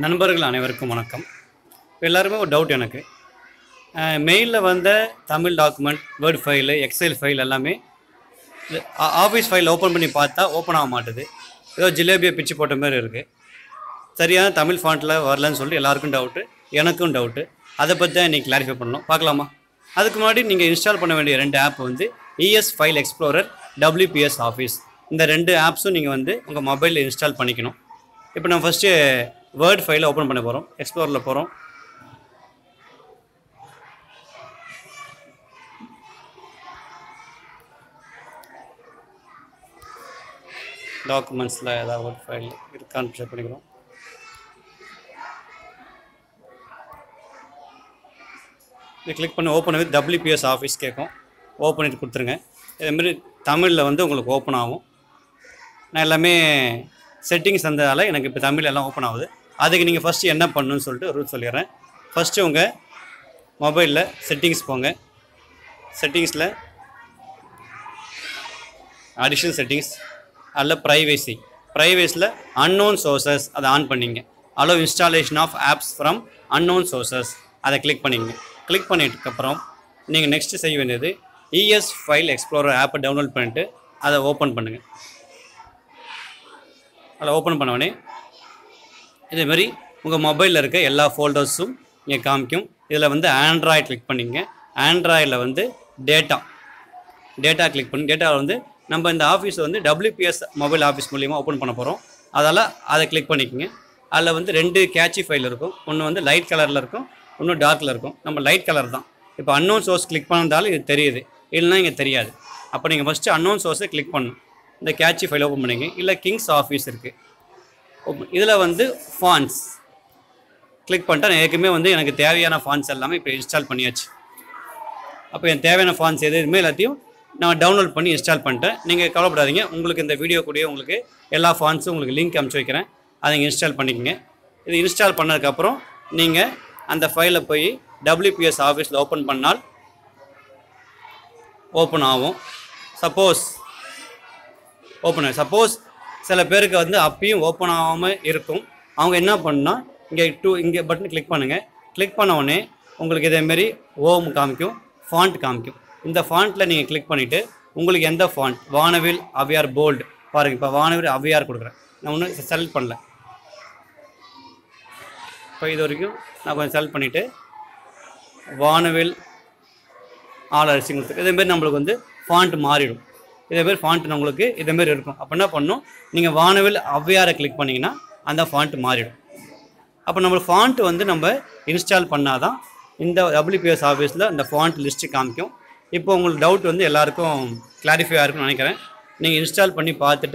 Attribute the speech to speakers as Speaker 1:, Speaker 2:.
Speaker 1: நண்பர்கள் அனைவருக்கும் வணக்கம். இப்போ எல்லாருமே ஒரு டவுட் எனக்கு. மெயிலில் வந்த Tamil document word file excel file எல்லாமே ஆஃபீஸ் ஃபைல் ஓப்பன் பண்ணி பார்த்தா ஓப்பன் ஆக மாட்டுது. ஏதோ ஜிலேபியை பிச்சு போட்ட மாதிரி இருக்குது சரியான தமிழ் ஃபாண்ட்டில் வரலன்னு சொல்லிட்டு எல்லாருக்கும் டவுட்டு எனக்கும் டவுட்டு அதை பற்றி தான் இன்றைக்கி கிளாரிஃபை பண்ணணும். பார்க்கலாமா? அதுக்கு முன்னாடி நீங்கள் இன்ஸ்டால் பண்ண வேண்டிய ரெண்டு ஆப் வந்து ES file explorer WPS office இந்த ரெண்டு ஆப்ஸும் நீங்கள் வந்து உங்கள் மொபைலில் இன்ஸ்டால் பண்ணிக்கணும். இப்போ நான் ஃபஸ்ட்டு வேர்ட் ஃபைலை ஓப்பன் பண்ண போகிறோம் எக்ஸ்ப்ளோரில் போகிறோம் டாக்குமெண்ட்ஸில் ஏதாவது வேர்ட் ஃபைல் இருக்கான்னு செக் பண்ணிக்கிறோம். இது கிளிக் பண்ணி ஓப்பன் ஆகி டபிள்யூபிஎஸ் ஆஃபீஸ் கேட்கும். ஓப்பன் பண்ணிட்டு கொடுத்துருங்க. இதேமாரி தமிழில் வந்து உங்களுக்கு ஓப்பன் ஆகும். நான் எல்லாமே செட்டிங்ஸ் வந்ததால் எனக்கு இப்போ தமிழ் எல்லாம் ஓப்பன் ஆகுது. அதுக்கு நீங்கள் ஃபஸ்ட்டு என்ன பண்ணணும்னு சொல்லிட்டு ரூல் சொல்லிடுறேன். ஃபஸ்ட்டு உங்கள் மொபைலில் செட்டிங்ஸ் போங்க. செட்டிங்ஸில் அடிஷ்னல் செட்டிங்ஸ் அதில் ப்ரைவேசி ப்ரைவேஸில் அன்னோன் சோர்சஸ் அதை ஆன் பண்ணிங்க. Allow installation of apps from unknown sources அதை கிளிக் பண்ணிங்க. கிளிக் பண்ணிட்டுக்கப்புறம் நீங்கள் நெக்ஸ்ட்டு செய்ய வேண்டியது இஎஸ் ஃபைல் எக்ஸ்ப்ளோரர் ஆப்பை டவுன்லோட் பண்ணிவிட்டு அதை ஓப்பன் பண்ணுங்கள் அதில் ஓப்பன் பண்ணவொடனே இதேமாரி உங்கள் மொபைலில் இருக்க எல்லா ஃபோல்டர்ஸும் இங்கே காமிக்கும். இதில் வந்து ஆண்ட்ராய்ட் கிளிக் பண்ணிங்க ஆண்ட்ராய்டில் வந்து டேட்டா டேட்டா கிளிக் பண்ணி டேட்டாவில் வந்து நம்ம இந்த ஆஃபீஸ் வந்து டபிள்யூபிஎஸ் மொபைல் ஆஃபீஸ் மூலியமாக ஓப்பன் பண்ண போகிறோம் அதால் அதை கிளிக் பண்ணிக்கோங்க. அதில் வந்து ரெண்டு கேட்சி ஃபைல் இருக்கும். ஒன்று வந்து லைட் கலரில் இருக்கும். ஒன்று டார்க்கில் இருக்கும். நம்ம லைட் கலர் தான். இப்போ அன்னோன் சோர்ஸ் கிளிக் பண்ணதாலும் இது தெரியுது. இல்லைன்னா இங்கே தெரியாது. அப்போ நீங்கள் ஃபஸ்ட்டு அன்னோன் சோர்ஸை கிளிக் பண்ணணும். இந்த கேட்சி ஃபைல் ஓப்பன் பண்ணிங்க இல்லை கிங்ஸ் ஆஃபீஸ் இருக்குது இதில் வந்து ஃபான்ஸ் கிளிக் பண்ணிட்டா ஏற்கனவே வந்து எனக்கு தேவையான ஃபான்ஸ் எல்லாமே இப்போ இன்ஸ்டால் பண்ணியாச்சு. அப்போ என் தேவையான ஃபான்ஸ் எது எதுவுமே எல்லாத்தையும் நான் டவுன்லோட் பண்ணி இன்ஸ்டால் பண்ணிட்டேன். நீங்கள் கவலைப்படாதீங்க. உங்களுக்கு இந்த வீடியோ கூடயே உங்களுக்கு எல்லா ஃபான்ஸும் உங்களுக்கு லிங்க் அனுப்பிச்சி வைக்கிறேன். அதை நீங்கள் இன்ஸ்டால் பண்ணிக்கோங்க. இது இன்ஸ்டால் பண்ணதுக்கப்புறம் நீங்கள் அந்த ஃபைலை போய் டபிள்யூபிஎஸ் ஆஃபீஸில் ஓப்பன் பண்ணால் ஓப்பன் ஆகும். சப்போஸ் ஓப்பன் ஆகும் சப்போஸ் சில பேருக்கு வந்து அப்பயும் ஓப்பன் ஆகாமல் இருக்கும். அவங்க என்ன பண்ணால் இங்கே டூ இங்கே பட்டன் கிளிக் பண்ணுங்கள் கிளிக் பண்ண உடனே உங்களுக்கு இதேமாரி ஓம் காமிக்கும் ஃபாண்ட் காமிக்கும். இந்த ஃபாண்ட்டில் நீங்கள் கிளிக் பண்ணிவிட்டு உங்களுக்கு எந்த ஃபாண்ட் வானவில் அவியார் போல்டு பாருங்கள் இப்போ வானவில் அவ்வியார் கொடுக்குறேன். நான் ஒன்றும் செலக்ட் பண்ணல. இப்போ இது வரைக்கும் நான் கொஞ்சம் செலக்ட் பண்ணிவிட்டு வானவில் ஆல் அரிசி இதேமாரி நம்மளுக்கு வந்து ஃபாண்ட் மாறிடும். இதேமாரி ஃபாண்ட் உங்களுக்கு இதேமாரி இருக்கும். அப்போ என்ன பண்ணும்? நீங்கள் வானவில் ஔவையாரை கிளிக் பண்ணிங்கன்னா அந்த ஃபாண்ட் மாறிடும். அப்போ நம்ம ஃபாண்ட் வந்து நம்ம இன்ஸ்டால் பண்ணால் தான் இந்த டபிள்யூபிஎஸ் ஆஃபீஸில் இந்த ஃபாண்ட் லிஸ்ட்டு காமிக்கும். இப்போ உங்களுக்கு டவுட் வந்து எல்லாருக்கும் கிளாரிஃபை இருக்கும்னு நினைக்கிறேன். நீங்கள் இன்ஸ்டால் பண்ணி பார்த்துட்டு